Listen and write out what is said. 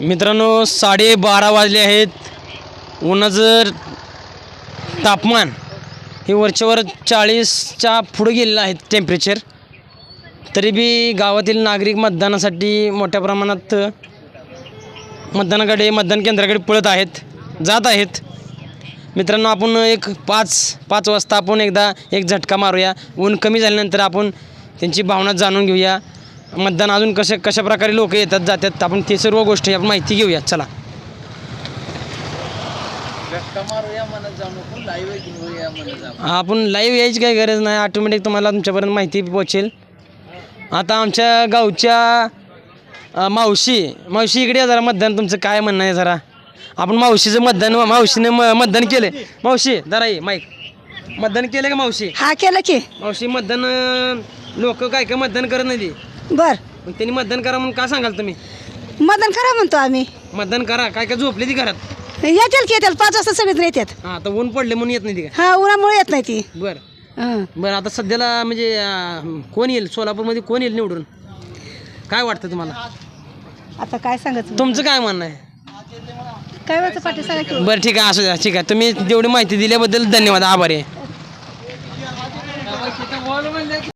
मित्रांनो साडेबारा वाजले आहेत. उन्हाचं तापमान हे वरच्यावर चाळीसच्या पुढं गेलेलं आहे टेम्परेचर तरी बी गावातील नागरिक मतदानासाठी मोठ्या प्रमाणात मतदानाकडे मतदान केंद्राकडे पळत आहेत जात आहेत. मित्रांनो आपण एक पाच पाच वाजता आपण एकदा एक झटका मारूया. ऊन कमी झाल्यानंतर आपण त्यांची भावना जाणून घेऊया. मतदान अजून कशा कशा प्रकारे लोक येतात जातात आपण ते सर्व गोष्टी आपण माहिती घेऊया चला. आपण लाईव्ह यायची काही गरज नाही. ऑटोमॅटिक तुम्हाला तुमच्यापर्यंत माहिती पोहोचेल. आता आमच्या गावच्या मावशी मावशी इकडे जरा मतदान. तुमचं काय म्हणणं आहे जरा? आपण मावशीचं मतदान मावशीने मतदान केले मावशी जरा ये माईक मतदान केलं का मावशी? हा केलं की. मावशी मतदान लोक काय काय मतदान करत नाही. बर. मग त्यांनी मतदान करा म्हणून का सांगाल तुम्ही? मतदान करा म्हणतो आम्ही. मतदान करा. काय काय झोपले ती घरात? येतील की येतील पाच वाजता सगळेच येतात हा आता ऊन पडले म्हणून येत नाही ती हा उन्हामुळे येत नाही ती. बर. बर आता सध्याला म्हणजे कोण येईल? सोलापूरमध्ये कोण येईल निवडून? काय वाटतं तुम्हाला? आता काय सांगायचं? तुमचं काय म्हणणं आहे? काय व्हायचं पाठी सांगा बरं ठीक आहे असं द्या ठीक आहे. तुम्ही जेवढी माहिती दिल्याबद्दल धन्यवाद आभारी आहे.